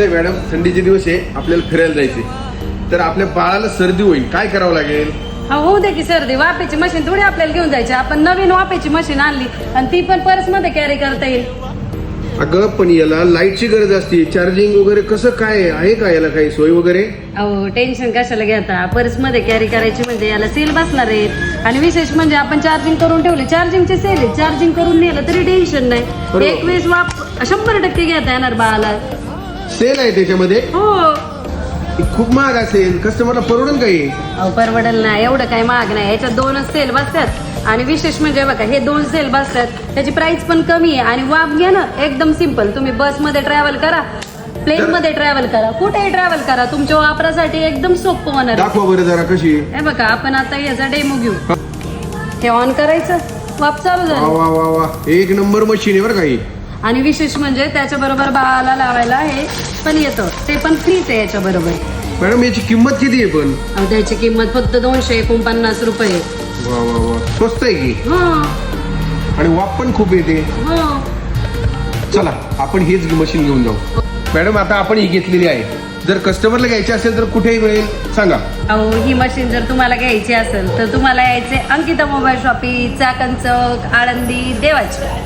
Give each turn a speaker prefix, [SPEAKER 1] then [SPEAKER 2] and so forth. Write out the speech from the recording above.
[SPEAKER 1] आहे मॅडम थंडीचे दिवस आहे आपल्याला फिरायला जायचे तर आपल्या बाळाला सर्दी होईल काय करावं लागेल?
[SPEAKER 2] हा होऊ दे की सर्दी. वाफेची मशीन थोडी आपल्याला घेऊन जायची. आपण नवीन वाफेची मशीन आणली आणि ती पण पर्समध्ये कॅरी करता येईल.
[SPEAKER 1] अगं पण याला लाईटची गरज असते. चार्जिंग वगैरे कसं काय आहे का याला काही सोय वगैरे?
[SPEAKER 2] अहो टेन्शन कशाला घेता? पर्समध्ये कॅरी करायची म्हणजे याला सेल बसणार आहेत आणि विशेष म्हणजे आपण चार्जिंग करून ठेवले. चार्जिंगचे सेल आहे. चार्जिंग करून नेलं तरी टेन्शन नाही.
[SPEAKER 1] बरोबर.
[SPEAKER 2] एक वेळेस वाप शंभर टक्के घेता येणार बाळाला.
[SPEAKER 1] सेल आहे त्याच्यामध्ये?
[SPEAKER 2] हो.
[SPEAKER 1] खूप महाग असेल. कस्टमरला परवडेल काही
[SPEAKER 2] अहो परवडेल नाही एवढं काही महाग नाही. याच्यात दोनच सेल बसतात. आणि विशेष म्हणजे बघा हे दोन सेल बसतात. त्याची प्राइस पण कमी आहे. आणि वाप घ्या ना. एकदम सिंपल तुम्ही बसमध्ये ट्रॅव्हल करा. प्लेन मध्ये ट्रॅव्हल करा. कुठेही ट्रॅव्हल करा. तुमच्या वापरासाठी एकदम सोपं होणार आहे.
[SPEAKER 1] दाखवा बरं जरा कशी
[SPEAKER 2] हे बघा आपण आता याचा डेमो घेऊ. हे ऑन करायचं. वाप चालू
[SPEAKER 1] वा
[SPEAKER 2] झालं.
[SPEAKER 1] वा वा वा एक नंबर मशीन आहे बरं काही
[SPEAKER 2] आणि विशेष म्हणजे त्याच्या बरोबर बाळाला लावायला हे पण येतं. ते पण फ्रीच आहे याच्या बरोबर
[SPEAKER 1] मॅडम याची किंमत किती आहे पण?
[SPEAKER 2] अहो, त्याची किंमत फक्त दोनशे एकोणपन्नास रुपये.
[SPEAKER 1] वा वा वा. स्वस्त आहे की?
[SPEAKER 2] हो.
[SPEAKER 1] आणि वाप पण खूप येते.
[SPEAKER 2] हो.
[SPEAKER 1] चला आपण हेच मशीन घेऊन जाऊ. मॅडम आता आपण ही घेतलेली आहे. जर कस्टमरला घ्यायची असेल तर कुठेही मिळेल? सांगा.
[SPEAKER 2] अहो ही मशीन जर तुम्हाला घ्यायची असेल तर तुम्हाला यायचे अंकिता मोबाईल शॉपी चाकण चौक आळंदी देवाची.